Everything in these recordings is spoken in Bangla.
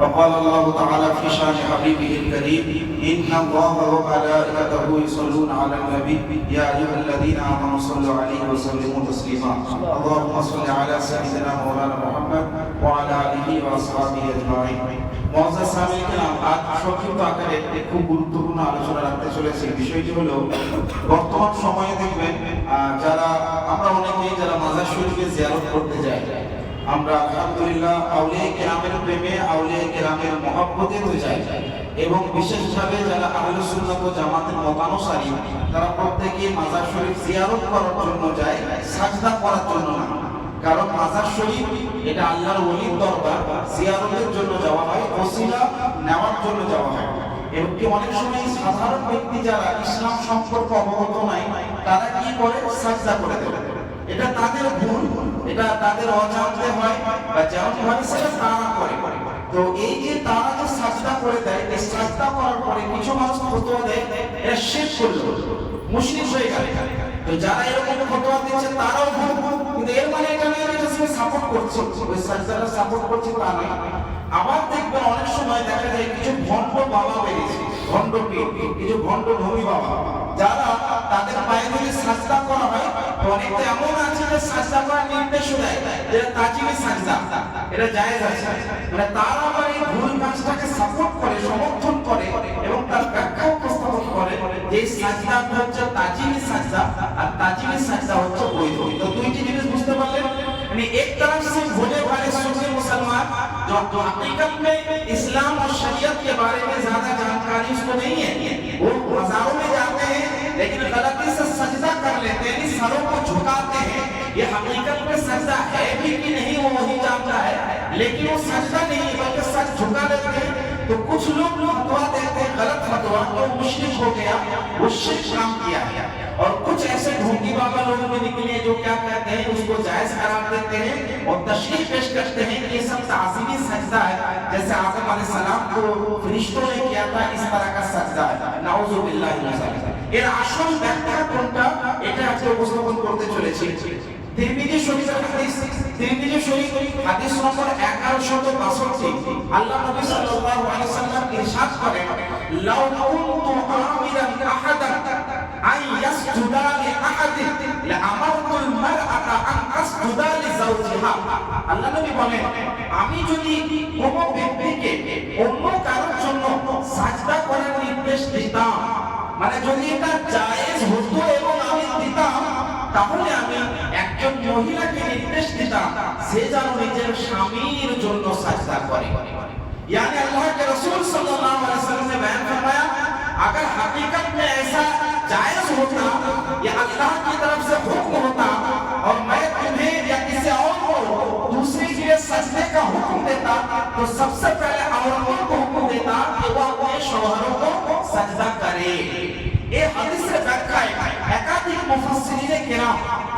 وقال الله تعالى في شان حبيبه الكريم إن الله وملائكته يصلون على النبي يا أيها الذين آمنوا صلوا عليه وسلموا تسليما اللهم صل على سيدنا مولانا محمد وعلى آله وأصحابه أجمعين মহাজাজ সামিল কেরাম আজ সংক্ষিপ্ত আকারে একটি খুব গুরুত্বপূর্ণ আলোচনা রাখতে চলেছি বিষয়টি হলো বর্তমান সময়ে দেখবেন আহ, যারা আমরা অনেকেই যারা মাজার শরীফে জিয়ারত করতে যাই আমরা আলহামদুলিল্লাহ আউলিয়া কেরামের প্রেমে, আউলিয়া কেরামের মহব্বতে যাই। এবং বিশেষভাবে যারা জামাতের মতানুসারী, তারা প্রত্যেকে মাজার শরীফ জিয়ারত করার জন্য যায়, সাজদা করার জন্য না। কারণ মাজার শরীফ, এটা আল্লাহর ওলির দরবার, জিয়ারতের জন্য যাওয়া হয়, ওসিলা নেওয়ার জন্য যাওয়া হয়। এবং কি অনেক সময় সাধারণ ব্যক্তি যারা ইসলাম সম্পর্কে অবগত নাই, তারা কি করে? সাজদা করে দেয়। এটা তাদের ভুল এটা তাদের অজান্তে হয় বা যেমন ভাবে সেটা তারা করে। তো এই যে তারা যে সাজদা করে দেয়, এই সাজদা করার পরে কিছু মানুষ ফতোয়া দেয় এটা শেষ করল মুসলিম হয়ে গেল। তো যারা এরকম ফতোয়া দিচ্ছে, তারাও ভুল। কিন্তু এর মানে এটা নয় এটা সে সাপোর্ট করছে। ওই সাজদাটা সাপোর্ট করছে তা নয়। আবার দেখবেন অনেক সময় দেখা যায়, কিছু ভণ্ড বাবা বেরিয়েছে, ভণ্ড পীর, কিছু ভণ্ড ভূমি বাবা। اسلام اور شریعت کے بارے میں زیادہ جانکاری اس کو نہیں ہے وہ مزاروں میں جاتے ہیں لیکن غلطی سے سجدہ کر لیتے ہیں یعنی سروں لیکن وہ سجدہ نہیں، بلکہ سر جھکا دیتے تو کچھ لوگ فتوا دیتے غلط فتوا تو مشرق ہو گیا، وہ شرک کام کیا۔ ہے اور کچھ ایسے ڈھونگی بابا لوگوں میں نکلے جو کیا کہتے ہیں، اس کو جائز قرار دیتے ہیں اور تشریف پیش کرتے ہیں کہ یہ سب تعظیمی سجدہ ہے۔ جیسے آزم علیہ السلام کو فرشتوں نے کیا تھا، اس طرح کا سجدہ ہے۔ نعوذ باللہ এর আসল ব্যাখ্যা কোনটা এটা আজকে উপস্থাপন করতে চলেছি তিরমিজি শরীফের হাদিস তিরমিজি নম্বর 1162 আল্লাহ নবী সাল্লাল্লাহু আলাইহি সাল্লাম ইরশাদ করেন, লাউ কুনতু আমিরান আহাদান আন ইয়াসজুদা লি আহাদিন মারআতা আন তাসজুদা লি যাওজিহা। আল্লাহ নবী বলেন, আমি যদি কোনো ব্যক্তিকে অন্য কারোর জন্য সাজদা করার নির্দেশ দিতাম মানে যদি এটা জায়েজ হতো এবং আমি দিতাম, তাহলে আমি মহিলাকে নির্দেশ দিতাম সে যেন নিজের স্বামীর জন্য সাজদা করে। یعنی اللہ کے رسول صلی اللہ علیہ وسلم نے بیان فرمایا اگر حقیقت میں ایسا جائز ہوتا یا اللہ کی طرف سے حکم ہوتا اور میں تمہیں یا کسی اور کو دوسرے کے لیے سجدے کا حکم دیتا، تو سب سے پہلے عورتوں کو حکم دیتا کہ وہ اپنے شوہروں کو سجدہ کرے۔ یہ حدیث سے بیٹھا ہے، ایک مفسرین کرام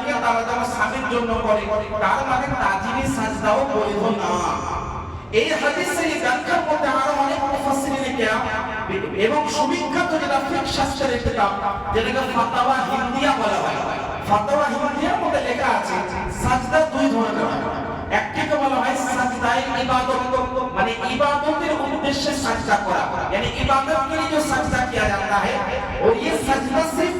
মহিলাকে তারা যেন স্বামীর জন্য করে তার মানে তাজিমি সাজদাও বৈধ না এই হাদিসের এই ব্যাখ্যার মধ্যে আরো অনেক মুফাসসিরিনে কেরাম এবং সুবিখ্যাত যেটা ফিকহ শাস্ত্রের কিতাব যেটাকে ফাতাওয়া হিন্দিয়া বলা হয় ফাতাওয়া হিন্দিয়ার মধ্যে লেখা আছে সাজদা দুই ধরনের হয় একটিকে বলা হয় সাজদায়ে ইবাদত মানে ইবাদতের उद्देश्य सजदा करा यानी इबादत के लिए जो सजदा किया जाता है और ये सजदा सिर्फ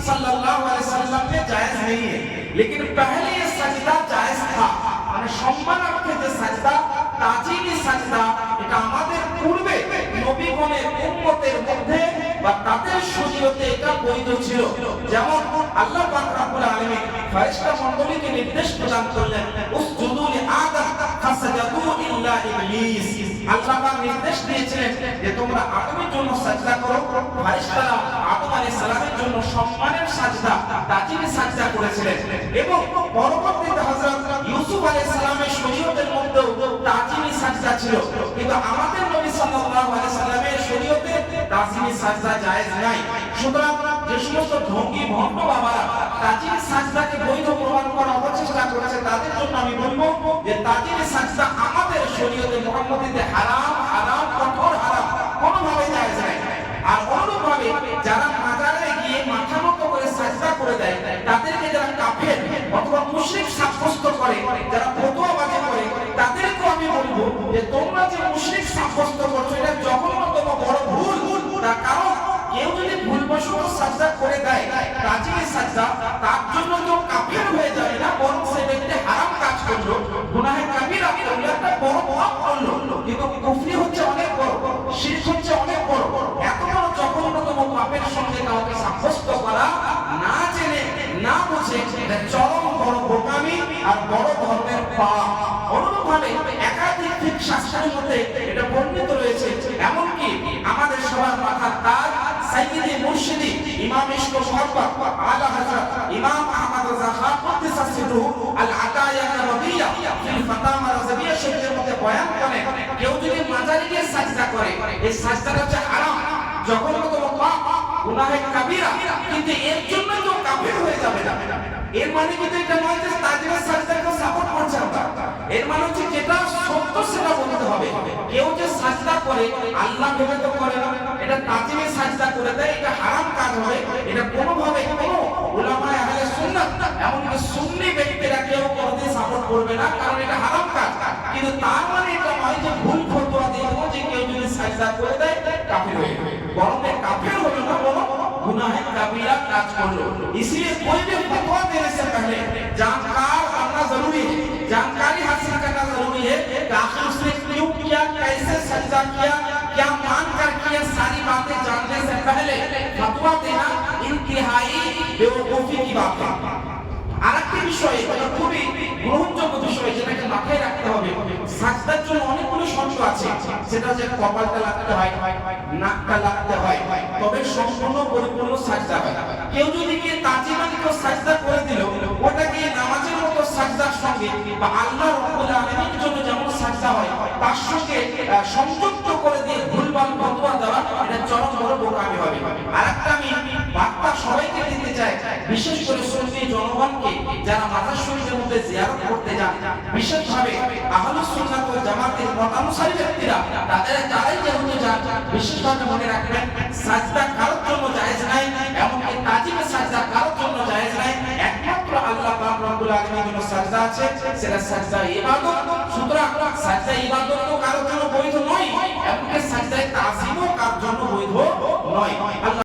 सल्लल्लाहु अलैहि वसल्लम में जायज नहीं है लेकिन पहले ये सजदा जायज था माने সম্মানার্থে যে সাজদা তাজিমি সাজদা এটা আমাদের পূর্বে নবীগণের উম্মতের মধ্যে বা তাদের শরীয়তে এটা বৈধ ছিল যেমন আল্লাহ পাক রব্বুল আলামিন ফেরেশতা মণ্ডলীকে নির্দেশ প্রদান করলেন উসজুদু লি আদম ফাসাজাদু ইল্লা ইবলিস আল্লাহ পাক নির্দেশ দিয়েছিলেন যে তোমরা আদমের জন্য সাজদা করো ফেরেশতারা আদম আলাইহিস সালামের জন্য সম্মানের সাজদা তাজিমি সাজদা করেছিলেন। এবং পরবর্তীতে হযরত ইউসুফ আলাইহিস সালামের শরীয়তের মধ্যেও তাজিমি সাজদা ছিল। কিন্তু আমাদের নবী সাল্লাল্লাহু আলাইহি সাল্লামের শরীয়তে তাজিমি সাজদা জায়েজ নাই। সুতরাং যে সমস্ত ঢঙ্গি ভণ্ড বাবারা তাজিমি সাজদাকে বৈধ প্রমাণ করার অপচেষ্টা করেছে, তাদের জন্য আমি বলব যে তাজিমি সাজদা আমাদের শরীয়তে মুহাম্মদীতে হারাম। এটা চরম বড় বোকামি আর বড় ধর্মের পাপ। অনুরূপভাবে একাধিক ঠিক শাস্ত্রের মধ্যে এটা বর্ণিত রয়েছে। এমনকি আমাদের সবার মাথার তাজ সাইয়্যিদি মুর্শিদি, ইমাম ইশক মুহাব্বত আলা হযরত ইমাম আহমদ রাজা খান কুদ্দিসা আল আতায়া নবিয়া ফিল ফাতামা রাজবিয়া শরীফের মধ্যে বয়ান করে কেউ যদি মাজারে গিয়ে সাজদা করে, এই সাজদাটা হচ্ছে হারাম। পাপ গুনাহে কাবিরা, কিন্তু এর জন্য কেউ কাফির হয়ে যাবে না। এর মানে কিন্তু এটা নয় যে তাজিমের সাজদাকে সাপোর্ট করছে আমরা? এর মানে হচ্ছে যেটা সত্য সেটা বলতে হবে। কেউ যে সাজদা করে, আল্লাহ ভেবে তো করে না, এটা তাজিমের সাজদা করে দেয়, এটা হারাম কাজ হবে। এটা কোনোভাবে কোনো উলামায়ে আহলে সুন্নাত এমনকি সুন্নি ব্যক্তিরা কেউ কোনোদিন সাপোর্ট করবে না, কারণ এটা হারাম কাজ। কিন্তু তার মানে এটা নয় যে ভুল ফতোয়া দিয়ে যে কেউ যদি সাজদা করে দেয়, কাফির হয়ে যাবে বরং এ কাফির হলো না বরং गुनाह कबीरा काज कर लो इसलिए कोई भी फतवा देने से पहले जानकार बनना जरूरी है जानकारी हासिल करना जरूरी है कि आखिर उसने क्यों किया कैसे सजदा किया क्या मान कर किया सारी बातें जानने से पहले फतवा देना इंतहाई बेवकूफी की बात है আরেকটি বিষয় এটা খুবই গ্রহণযোগ্য বিষয় যেটাকে মাথায় রাখতে হবে সাজদার জন্য অনেকগুলো শর্ত আছে সেটা যে কপালটা লাগতে হয় নাকটা লাগতে হয় তবে সম্পূর্ণ পরিপূর্ণ সাজদা হয়। কেউ যদি গিয়ে তাজিমানি কেউ সাজদা করে দিল ওটাকে নামাজের মতো সাজদার সঙ্গে বা আল্লাহ রাব্বুল আলামিনের জন্য যেমন সাজদা হয়, তার সঙ্গে সংযুক্ত করে দিয়ে ভুলভাল ফতোয়া দেওয়া, এটা চরম বড় বোকামি হবে। আরেকটা আমি বার্তা সবাইকে দিতে চাই, বিশেষ করে সুন্নি জনগণকে যারা মাজার শরীফের মধ্যে জিয়ারত করতে যান, বিশেষভাবে আহলুস সুন্নাত মতানুসারী ব্যক্তিরা, তাদের তারাই যেহেতু যান বিশেষভাবে মনে রাখবেন, সাজদা কারোর জন্য জায়েজ নাই, এমনকি তাজিমের সাজদা কারোর জন্য জায়েজ নাই। একমাত্র আল্লাহ পাক রব্বুল আলামিনের জন্য সাজদা আছে, সেটা সাজদা ইবাদত। সুতরাং সাজদা ইবাদত তো কারোর জন্য বৈধ নয়, এমনকি সাজদা তাজিমও